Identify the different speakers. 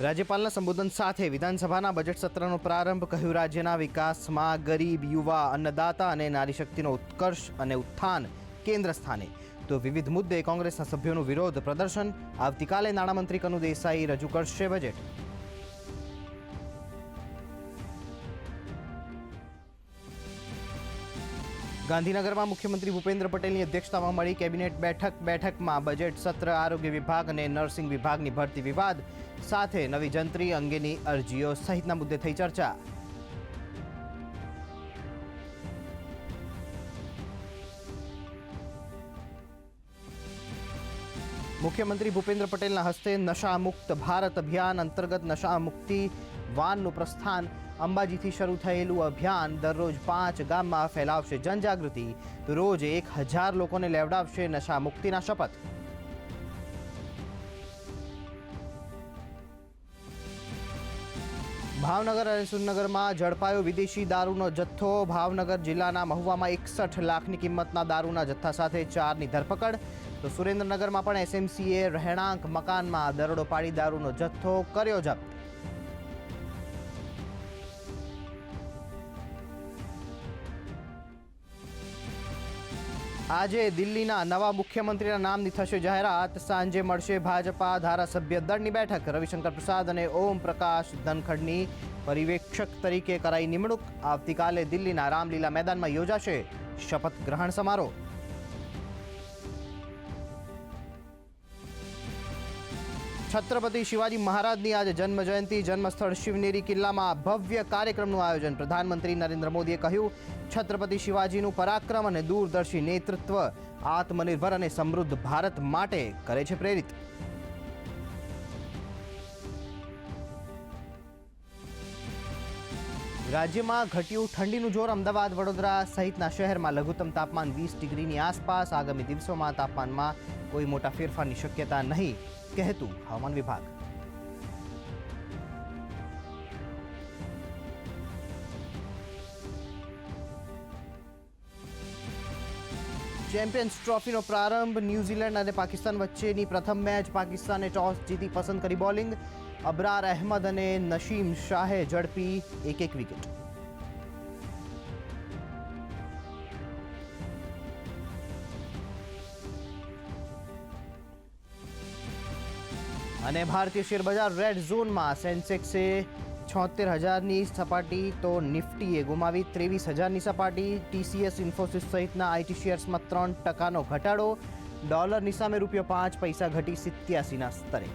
Speaker 1: રાજ્યપાલના સંબોધન સાથે વિધાનસભાના બજેટ સત્રનો પ્રારંભ કહ્યું, રાજ્યના વિકાસમાં ગરીબ, યુવા, અન્નદાતા અને નારી શક્તિનો ઉત્કર્ષ અને ઉત્થાન કેન્દ્ર સ્થાને. તો વિવિધ મુદ્દે કોંગ્રેસના સભ્યોનું વિરોધ પ્રદર્શન. આવતીકાલે નાણામંત્રી કનુ દેસાઈ રજૂ કરશે બજેટ. ગાંધીનગરમાં મુખ્યમંત્રી ભૂપેન્દ્ર પટેલની અધ્યક્ષતામાં મળી કેબિનેટ બેઠક બેઠકમાં બજેટ સત્ર, આરોગ્ય વિભાગ અને નર્સિંગ વિભાગની ભરતી વિવાદ સાથે નવી જંત્રી અંગેની અરજીઓ સહિતના મુદ્દે થઈ ચર્ચા. મુખ્યમંત્રી ભૂપેન્દ્ર પટેલના હસ્તે નશા મુક્ત ભારત અભિયાન અંતર્ગત નશા મુક્તિ વાનનું પ્રસ્થાન. અંબાજીથી શરૂ થયેલું અભિયાન દરરોજ પાંચ ગામમાં ફેલાવશે જનજાગૃતિ. રોજ એક હજાર લોકોને લેવડાવશે નશા મુક્તિના શપથ. ભાવનગર અને સુરનગરમાં ઝડપાયો વિદેશી દારૂનો જથ્થો. ભાવનગર જિલ્લાના મહુવામાં એકસઠ લાખની કિંમતના દારૂના જથ્થા સાથે ચારની ધરપકડ. તો સુરેન્દ્રનગરમાં પણ એસએમસીએ રહેણાંક મકાનમાં દરોડો પાડી દારૂનો જથ્થો કર્યો જપ્ત. આજે દિલ્હીના નવા મુખ્યમંત્રીના નામની થશે જાહેરાત. સાંજે મળશે ભાજપા ધારાસભ્ય દળની બેઠક. રવિશંકર પ્રસાદ અને ઓમ પ્રકાશ ધનખડની પરિવેક્ષક તરીકે કરાઈ નિમણૂક. આવતીકાલે દિલ્હીના રામલીલા મેદાનમાં યોજાશે શપથ ગ્રહણ સમારોહ. છત્રપતિ શિવાજી મહારાજની આજે જન્મ જયંતિ જન્મસ્થળ શિવનેરી કિલ્લામાં ભવ્ય કાર્યક્રમનું આયોજન. પ્રધાનમંત્રી નરેન્દ્ર મોદીએ કહ્યું, છત્રપતિ શિવાજીનું પરાક્રમ અને દૂરદર્શી નેતૃત્વ આત્મનિર્ભર અને સમૃદ્ધ ભારત માટે કરે છે પ્રેરિત. રાજ્યમાં ઘટ્યું ઠંડીનું જોર અમદાવાદ, વડોદરા સહિતના શહેરમાં લઘુત્તમ તાપમાન વીસ ડિગ્રીની આસપાસ. આગામી દિવસોમાં તાપમાનમાં કોઈ મોટા ફેરફારની શક્યતા નહીં. કહેતું હવામાન વિભાગ. ચેમ્પિયન્સ ટ્રોફીનો પ્રારંભ ન્યૂઝીલેન્ડ અને પાકિસ્તાન વચ્ચેની પ્રથમ મેચ પાકિસ્તાને ટોસ જીતી પસંદ કરી બોલિંગ અબરાર અહેમદ અને નશીમ શાહે ઝડપી એક એક વિકેટ અને ભારતીય શેર બજાર રેડ ઝોનમાં સેન્સેક્સે છોતેર હજારની સપાટી તો નિફ્ટીએ ગુમાવી, ત્રેવીસ હજારની સપાટી. ટીસીએસ ઇન્ફોસિસ સહિતના આઈટી શેર્સમાં ત્રણ ટકાનો ઘટાડો. ડોલરની સામે રૂપિયો પાંચ, પૈસા ઘટી સિત્યાસીના સ્તરે.